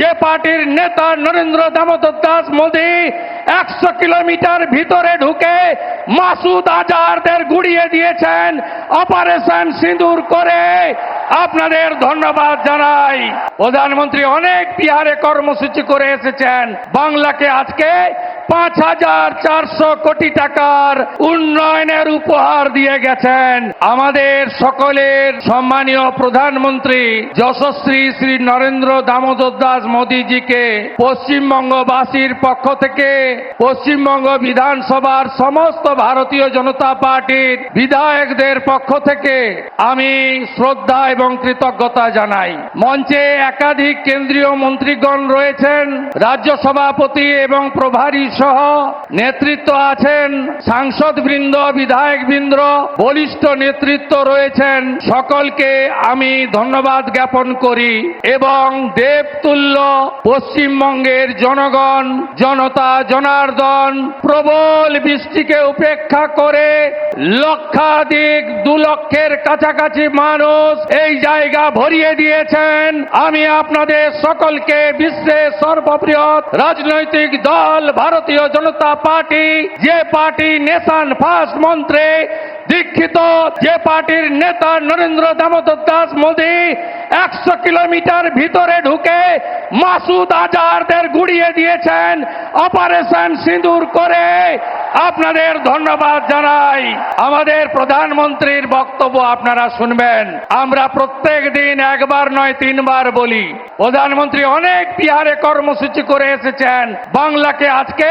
যে পার্টির নেতা নরেন্দ্র দামোদর দাস মোদী একশো কিলোমিটার ভিতরে ঢুকে মাসুদ আজারদের গুড়িয়ে দিয়েছেন অপারেশন সিঁদুর করে। আপনাদের ধন্যবাদ জানাই। প্রধানমন্ত্রী অনেক বিহারে কর্মসূচি করে এসেছেন। বাংলাকে আজকে পাঁচ হাজার চারশো কোটি টাকার উন্নয়নের উপহার দিয়ে গেছেন। আমাদের সকলের সম্মানীয় প্রধানমন্ত্রী যশস্বী শ্রী নরেন্দ্র দামোদর দাস মোদীজিকে পশ্চিমবঙ্গবাসীর পক্ষ থেকে পশ্চিমবঙ্গ বিধানসভার সমস্ত ভারতীয় জনতা পার্টির বিধায়কদের পক্ষ থেকে আমি শ্রদ্ধা এবং কৃতজ্ঞতা জানাই। মঞ্চে একাধিক কেন্দ্রীয় মন্ত্রীগণ রয়েছেন, রাজ্য সভাপতি এবং প্রভারী সহ নেতৃত্ব আছেন সাংসদ বৃন্দ বিধায়ক বৃন্দ বলিষ্ঠ নেতৃত্ব রয়েছেন। সকলকে আমি ধন্যবাদ জ্ঞাপন করি এবং দেবতুল্য পশ্চিমবঙ্গের জনগণ, জনতা জনার্দন প্রবল বৃষ্টিকে উপেক্ষা করে লক্ষাধিক দু লক্ষের কাছাকাছি মানুষ এই জায়গা ভরিয়ে দিয়েছেন। আমি আপনাদের সকলকে বিশ্বের সর্ববৃহৎ রাজনৈতিক দল, ভারতীয় জনতা পার্টি, যে পার্টি নেশান ফার্স্ট মন্ত্রে দীক্ষিত যে পার্টির নেতা নরেন্দ্র দামোদর দাস মোদী একশো কিলোমিটার ভিতরে ঢুকে মাসুদ আজারদের গুড়িয়ে দিয়েছেন অপারেশন সিঁদুর করে। আপনাদের ধন্যবাদ জানাই। আমাদের প্রধানমন্ত্রীর বক্তব্য আপনারা শুনবেন। আমরা প্রত্যেক দিন একবার নয়, তিনবার বলি। প্রধানমন্ত্রী অনেক বিহারে কর্মসূচি করে এসেছেন। বাংলাকে আজকে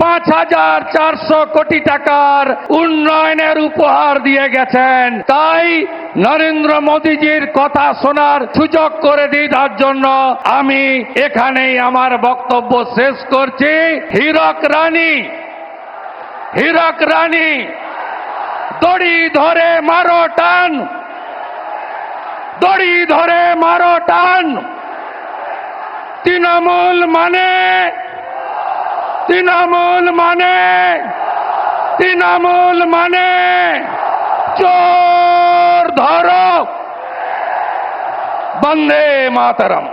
পাঁচ হাজার চারশো কোটি টাকার উন্নয়নের উপহার দিয়ে গেছেন। তাই নরেন্দ্র মোদীজির কথা শোনার সুযোগ করে দিই তার জন্য আমি এখানেই আমার বক্তব্য শেষ করছি। হীরক রানী হীরক রানী, দড়ি ধরে মারো টান। দড়ি ধরে মারো টান। তৃণমূল মানে তৃণমূল মানে তৃণমূল মানে চোর ধরো। বন্দে মাতরম।